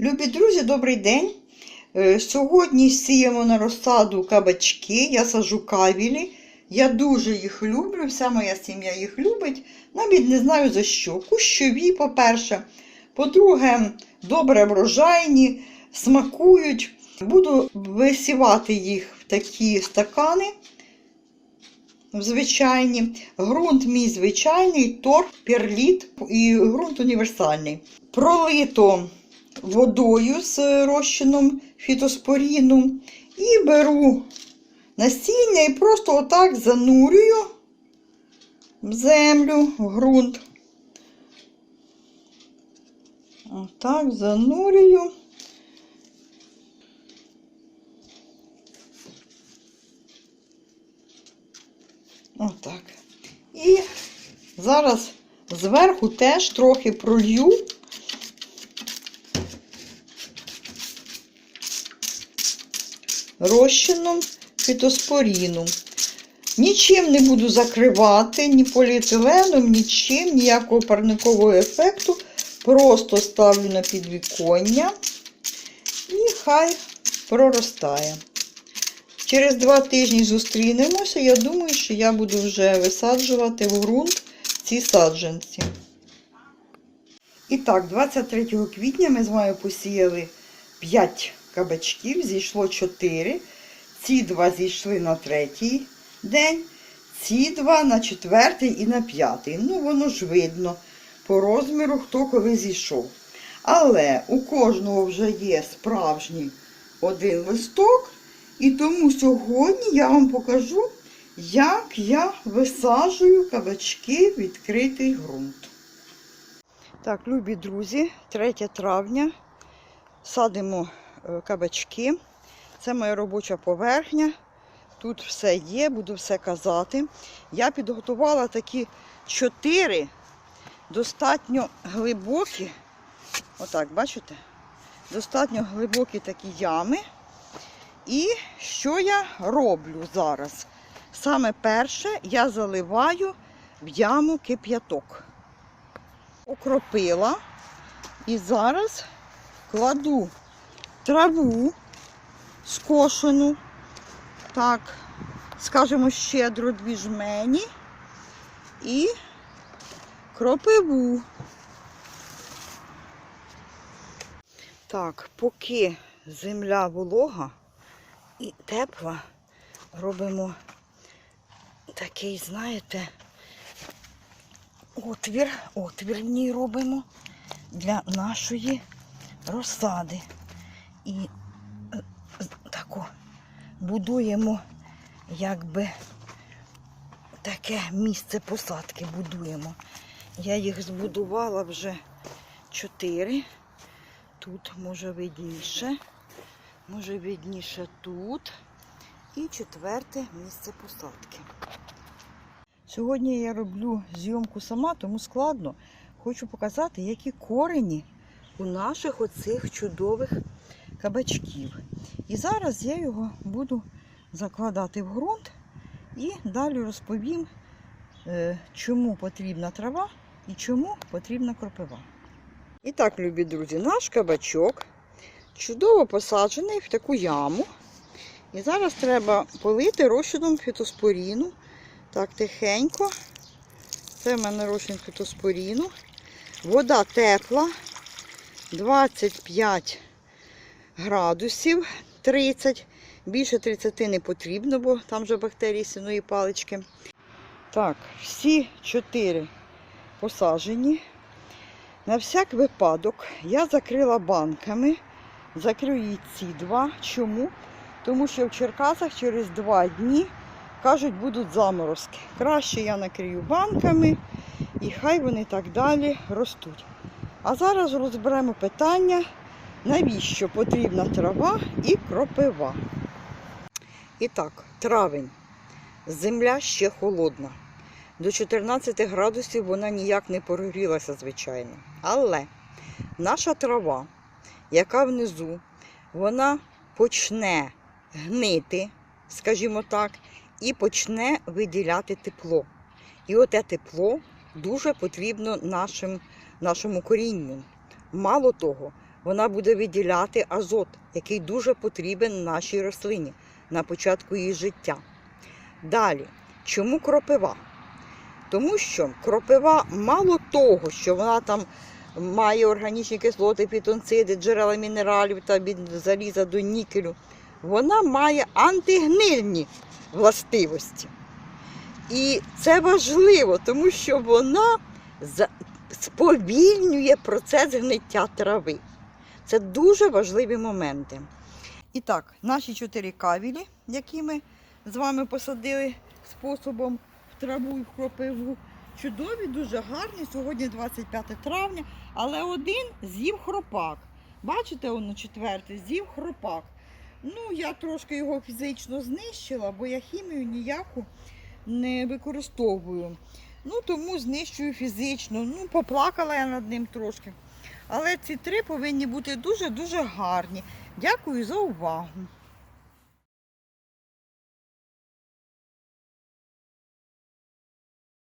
Любі друзі, добрий день! Е, Сьогодні сіємо на розсаду кабачки, я сажу кавілі. Я дуже їх люблю, вся моя сім'я їх любить. Навіть не знаю за що. Кущові, по-перше. По-друге, добре врожайні, смакують. Буду висівати їх в такі стакани. Звичайні. Ґрунт мій звичайний, торф, перліт і ґрунт універсальний. Пролито водою з розчином фітоспоріну і беру насіння і просто отак занурюю в землю, в ґрунт. Отак занурюю. Отак. І зараз зверху теж трохи пролью. Розчином фітоспоріну. Нічим не буду закривати, ні поліетиленом, нічим, ніякого парникового ефекту. Просто ставлю на підвіконня і хай проростає. Через два тижні зустрінемося. Я думаю, що я буду вже висаджувати в ґрунт ці саджанці. І так, 23 квітня ми з вами посіяли 5 кабачків, зійшло 4. Ці два зійшли на третій день, ці два на четвертий і на п'ятий. Ну, воно ж видно по розміру, хто коли зійшов. Але у кожного вже є справжній один листок. І тому сьогодні я вам покажу, як я висаджую кабачки в відкритий ґрунт. Так, любі друзі, 3 травня садимо кабачки. Це моя робоча поверхня. Тут все є, буду все казати. Я підготувала такі чотири достатньо глибокі, отак, бачите? Достатньо глибокі такі ями. І що я роблю зараз? Саме перше я заливаю в яму кип'яток. Окропила і зараз кладу траву скошену, так, скажімо, щедро дві жмені і кропиву. Так, поки земля волога і тепла, робимо такий, знаєте, отвір, отвір в ній робимо для нашої розсади. І е, тако будуємо, якби таке місце посадки будуємо. Я їх збудувала вже чотири. Тут може видніше, може видніше тут. І четверте місце посадки. Сьогодні я роблю зйомку сама, тому складно. Хочу показати, які корені у наших оцих чудових кабачків. І зараз я його буду закладати в ґрунт і далі розповім, е, чому потрібна трава і чому потрібна кропива. І так, любі друзі, наш кабачок чудово посаджений в таку яму. І зараз треба полити розчином фітоспоріну. Так, тихенько. Це в мене розчин фітоспоріну. Вода тепла. 25 градусів 30. Більше 30 не потрібно, бо там вже бактерії сіної палички. Так, всі чотири посаджені. На всяк випадок я закрила банками. Закрию і ці два. Чому? Тому що в Черкасах через два дні, кажуть, будуть заморозки. Краще я накрию банками і хай вони так далі ростуть. А зараз розберемо питання, навіщо потрібна трава і кропива. І так, травень. Земля ще холодна. До 14 градусів вона ніяк не прогрілася, звичайно. Але наша трава, яка внизу, вона почне гнити, скажімо так, і почне виділяти тепло. І оте тепло дуже потрібно нашим, нашому корінню. Мало того, Вона буде виділяти азот, який дуже потрібен нашій рослині на початку її життя. Далі, чому кропива? Тому що кропива мало того, що вона там має органічні кислоти, фітонциди, джерела мінералів та від заліза до нікелю, вона має антигнильні властивості. І це важливо, тому що вона сповільнює процес гниття трави. Це дуже важливі моменти. І так, наші чотири кавілі, які ми з вами посадили способом в траву і в кропиву, чудові, дуже гарні. Сьогодні 25 травня, але один з'їв хропак. Бачите, воно четвертий, з'їв хропак. Ну, я трошки його фізично знищила, бо я хімію ніяку не використовую. Ну, тому знищую фізично. Ну, поплакала я над ним трошки. Але ці три повинні бути дуже-дуже гарні. Дякую за увагу.